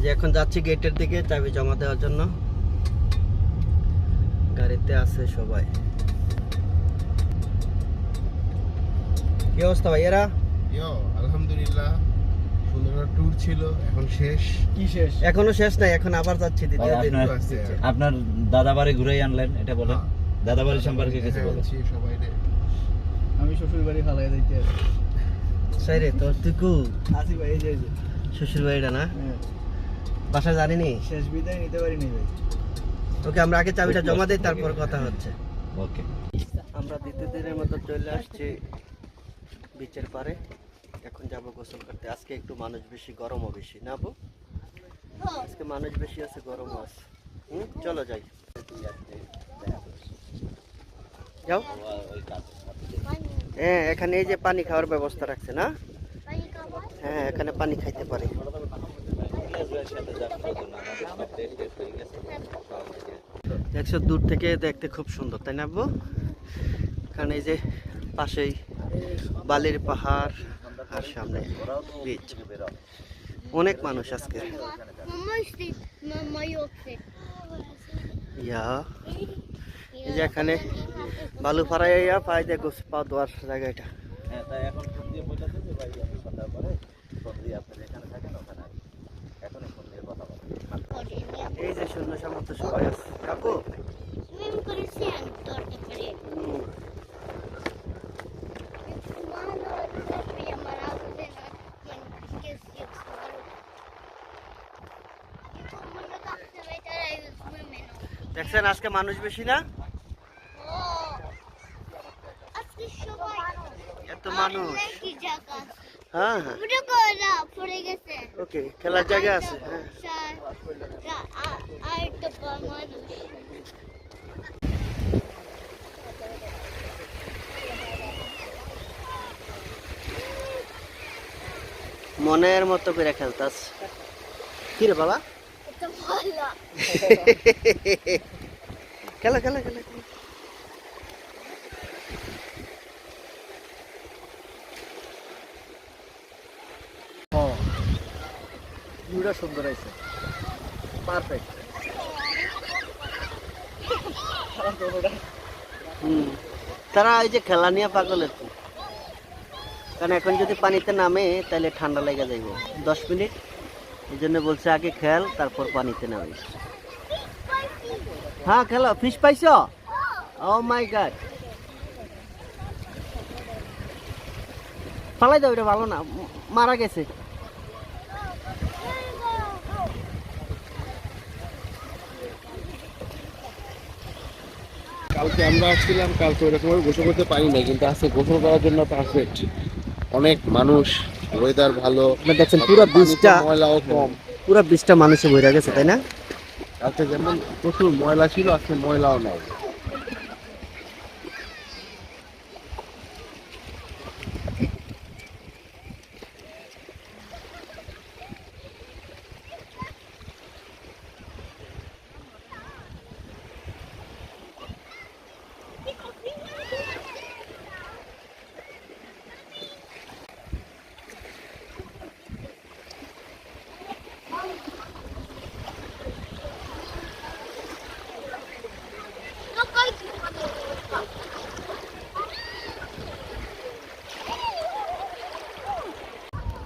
যে এখন যাচ্ছি গেটের দিকে চাবি জমা দেওয়ার জন্য। গাড়িতে আছে সবাই। কি অবস্থা ভাইয়েরা আলহামদুলিল্লাহ। সুন্দর ট্যুর ছিল এখন শেষ। কি শেষ? এখনও শেষ নাই এখন আবার যাচ্ছি দ্বিতীয় দিন। আপনার- আছে। দাদা বাড়ি ঘুরেই আনলেন এটা বলেন দাদা বাড়ি সম্পর্কে কিছু হ্যাঁ, বলেন সবাই আমি শ্বশুর বাড়ি ফালাই দিতে। আছি তোর তুই কু? আসি ভাই এই যে শ্বশুর বাড়িটা না? হ্যাঁ, বাসা জানিনি? শেষ বিদায় নিতে পারিনি ভাই। ওকে আমরা আগে চাবিটা জমা দিই তারপর কথা হচ্ছে। ওকে। আমরা দ্বিতীয় দিনের মতো চলে আসছি বিচের পারে। এখন যাব গোসল করতে। আজকে একটু মানুষ বেশি গরমও বেশি। না আপু আজকে মানুষ বেশি আছে গরমও আছে। হুম? চলো যাই। যাও। হ্যাঁ এখানে এই যে পানি খাওয়ার ব্যবস্থা রাখছে না? হ্যাঁ এখানে পানি খাইতে পারে। দেখছ দূর থেকে দেখতে খুব সুন্দর, তাই না এখানে এই যে পাশেই বালির পাহাড় আর সামনে অনেক মানুষ আজকে. ইয়া। এই যে এখানে বালু ফারাইয়া পাই দিয়ে গোস পা দেওয়ার জায়গা এটা। হ্যাঁ তাই এখন kasta mig där jag vill swimma nu. দেখছেন আজকে মানুষ বেশি না? এত মানুষ। হ্যাঁ হ্যাঁ। ওকে খেলার জায়গা আছে হ্যাঁ। মানুষ। মনের মতো করে খেলতাস। কি রে বাবা খেলা খেলা খেলা। ভিউটা সুন্দর আছে পারফেক্ট হুম তারা এই যে খেলা নিয়ে পাগল একটু কারণ এখন যদি পানিতে নামে, তাহলে ঠান্ডা লেগে যাইব। দশ মিনিট, এই জন্য বলছে আগে খেল, তারপর পানিতে নামে। হ্যাঁ খেলো। ফিশ পাইছ? ও মাই গড ফালাই দাও, এটা ভালো না। মারা গেছে। কালকে আমরা আসছিলাম কালকে ওইরকমভাবে গোসল করতে পারি না কিন্তু আজকে গোসল করার জন্য পারফেক্ট অনেক মানুষ ওয়েদার ভালো আপনারা দেখছেন পুরো বৃষ্টিটা বীজটা ময়লাও কম। পুরো বীজটা মানুষে বইরা গেছে তাই না? আজকে যেমন প্রচুর ময়লা ছিল আজকে ময়লাও নাই।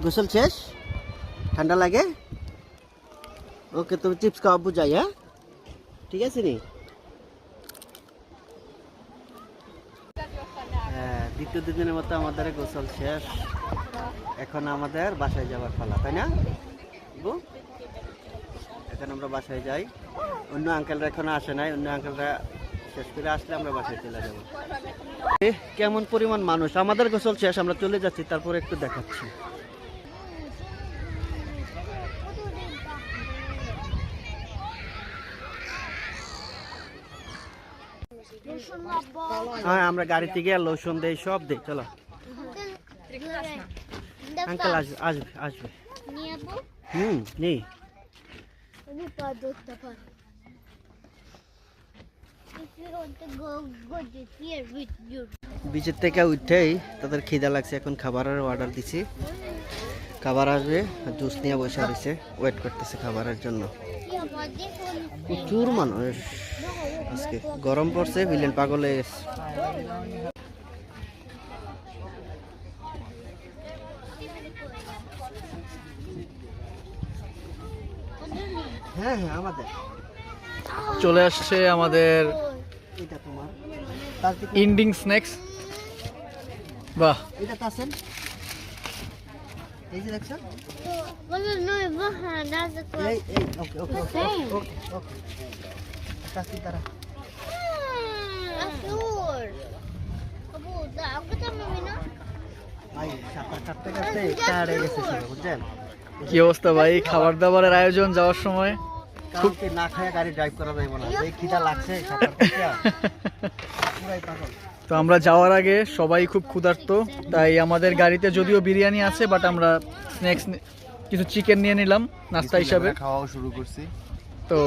গোসল শেষ? ঠান্ডা লাগে? ওকে, তুমি চিপস খাওয়া বুঝাই হ্যাঁ? ঠিক আছে নি? হ্যাঁ দ্বিতীয় দিনের মতো আমাদের গোসল শেষ। এখন আমাদের বাসায় যাওয়ার পালা, তাই না? এখন আমরা বাসায় যাই। অন্য আঙ্কেলরা এখনও আসে নাই, অন্য আঙ্কেলরা শেষ করে আসলে আমরা বাসায় চলে যাব। কেমন পরিমাণ মানুষ? আমাদের গোসল শেষ, আমরা চলে যাচ্ছি, তারপরে একটু দেখাচ্ছি। হ্যাঁ আমরা গাড়ি থেকে লোশন দেই সব দেই চলো। আঙ্কেল আসবে আসবে আসবে হুম নেই। বিচের থেকে উঠেই তাদের খিদা লাগছে এখন খাবারের অর্ডার দিছি। খাবার আসবে জুস নিয়ে বসে রয়েছে ওয়েট করতেছে খাবারের জন্য। প্রচুর মানুষ। আজকে। গরম পড়ছে বিলেন পাগল হয়ে গেছে। হ্যাঁ হ্যাঁ আমাদের। চলে আসছে আমাদের ইন্ডিং স্ন্যাক্স। বাহ। এটা তাসেন এই যে দেখছ? ওকে ওকে ওকে ওকে কি অবস্থা ভাই? খাবার দাবারের আয়োজন যাওয়ার সময়? কালকে না খায় গাড়ি ড্রাইভ করা যাবে না। এই খিদা লাগছে সাঁতার কাটতে পুরাই পাগল। তো আমরা যাওয়ার আগে সবাই খুব ক্ষুধার্ত তাই আমাদের গাড়িতে যদিও বিরিয়ানি আছে বাট আমরা স্ন্যাক্স কিছু চিকেন নিয়ে নিলাম নাস্তা হিসাবে। খাওয়াও শুরু করছি। তো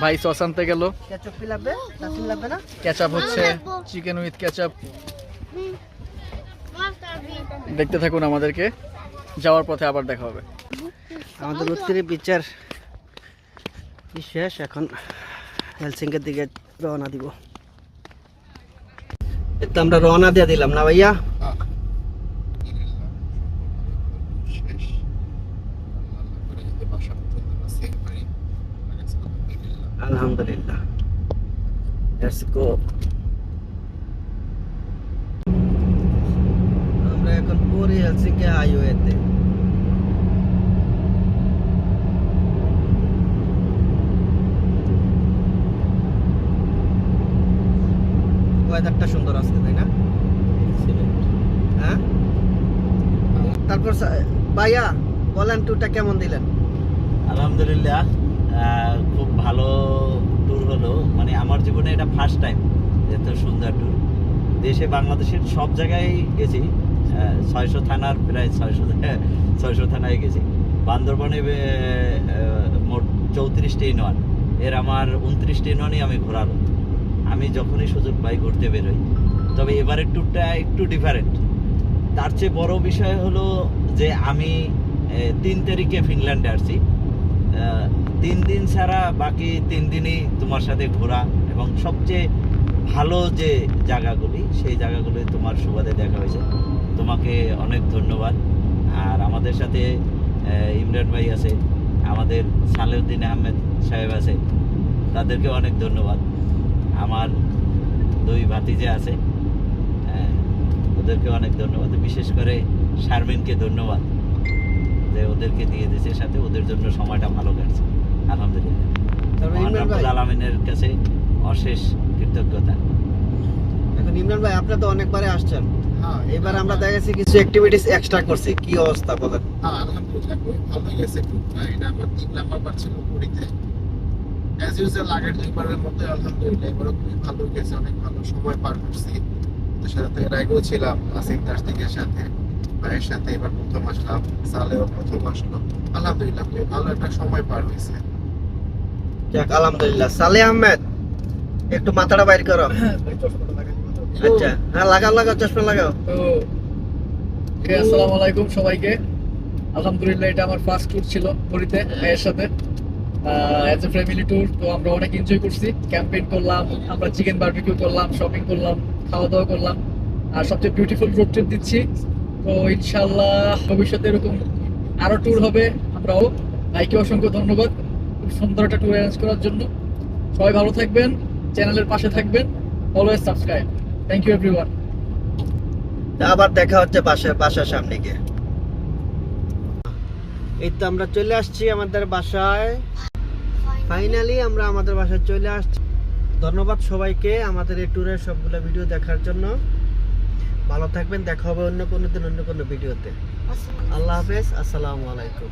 ভাই সস আনতে গেল। কেচপ কি লাগবে তাসিন লাগবে না? ক্যাচাপ হচ্ছে চিকেন উইথ Hmm. দেখতে থাকুন আমাদেরকে যাওয়ার পথে আবার দেখা হবে। আমাদের উত্তরে বিচার শেষ? এখন হেলসিংকের দিকে রওনা দিব। আমরা রওনা দিয়ে দিলাম না ভাইয়া শেষ বাসা আলহামদুলিল্লাহ। লেটস গো আমরা এখন পুরি হেলসিংকে হাইওয়েতে। ওয়েদারটা সুন্দর আজকে তাই না? হ্যাঁ? তারপর ভাইয়া বলেন টুরটা কেমন দিলেন? আলহামদুলিল্লাহ খুব ভালো ট্যুর হলো। মানে আমার জীবনে এটা ফার্স্ট টাইম এত সুন্দর ট্যুর দেশে, বাংলাদেশের সব জায়গায় গেছি। ছয়শো থানার প্রায় ছয়শো ছয়শো থানায় গেছি। বান্দরবনে মোট চৌত্রিশটি ইউনিয়ন। এর আমার উনত্রিশটি ইউনিয়নই আমি ঘোরালো। আমি যখনই সুযোগ পাই ঘুরতে বেরোই। তবে এবারের ট্যুরটা একটু ডিফারেন্ট তার চেয়ে বড় বিষয় হলো যে আমি তিন তারিখে ফিনল্যান্ডে আসছি। তিন দিন ছাড়া বাকি তিন দিনই তোমার সাথে ঘোরা এবং সবচেয়ে ভালো যে জায়গাগুলি, সেই জায়গাগুলি তোমার সুবাদে দেখা হয়েছে। তোমাকে অনেক ধন্যবাদ। আর আমাদের সাথে ইমরান ভাই আছে, আমাদের সালেউদ্দিন আহমেদ সাহেব আছে, তাদেরকে অনেক ধন্যবাদ। আমার দুই ভাতিজে আছে ওদেরকে অনেক ধন্যবাদ। বিশেষ করে শারমিনকে ধন্যবাদ যে ওদেরকে দিয়ে দিয়েছে, সাথে ওদের জন্য সময়টা ভালো কাটছে। আলহামদুলিল্লাহ। তারপর মহান ইমরান ভাই? রব্বুল আলমিনের কাছে অশেষ কৃতজ্ঞতা। এখন ইমরান ভাই আপনি তো অনেকবারে আসছেন। হ্যাঁ এবার আমরা দেখা কিছু অ্যাক্টিভিটিস এক্সট্রা করছি। কি অবস্থা বলেন? হ্যাঁ আলহামদুলিল্লাহ খুবই ভালো গেছে এটা আমার তিন নাম্বার বার ছিল পুরীতে। অ্যাজ ইউজুয়াল আগের দুইবারের মতো আলহামদুলিল্লাহ এবারও খুবই ভালো গেছে অনেক ভালো সময় পার করছি। ওদের সাথে এর আগেও ছিলাম সাথে ভাইয়ের সাথে এবার প্রথম আসলাম। সালেও প্রথম আসলো। আলহামদুলিল্লাহ খুবই ভালো একটা সময় পার হয়েছে। যাক, আলহামদুলিল্লাহ। সালে আহমেদ, একটু মাথাটা বাইর করো। আচ্ছা হ্যাঁ লাগাও লাগাও, চশমা লাগাও। আসসালামু আলাইকুম সবাইকে। আলহামদুলিল্লাহ, এটা আমার ফার্স্ট ট্যুর ছিল পুরীতে সাথে। এ ফ্যামিলি ট্যুর তো আমরা অনেক এনজয় করছি। ক্যাম্পেইন করলাম, আমরা চিকেন বারবিকিউ করলাম শপিং করলাম খাওয়া দাওয়া করলাম। আর সবচেয়ে বিউটিফুল রোড ট্রিপ দিচ্ছি। তো ইনশাল্লাহ ভবিষ্যতে এরকম আরও ট্যুর হবে আমরাও। ভাইকে অসংখ্য ধন্যবাদ। সুন্দর একটা ট্যুর অ্যারেঞ্জ করার জন্য। সবাই ভালো থাকবেন চ্যানেলের পাশে থাকবেন always subscribe thank you everyone তা আবার দেখা হচ্ছে বাসার বাসার সামনে গিয়ে। এই তো আমরা চলে আসছি আমাদের বাসায়। ফাইনালি আমরা আমাদের বাসায় চলে আসছি। ধন্যবাদ সবাইকে আমাদের এই ট্যুরের সবগুলো ভিডিও দেখার জন্য। ভালো থাকবেন দেখা হবে অন্য কোনো দিন অন্য কোনো ভিডিওতে আল্লাহ হাফেজ আসসালামু আলাইকুম।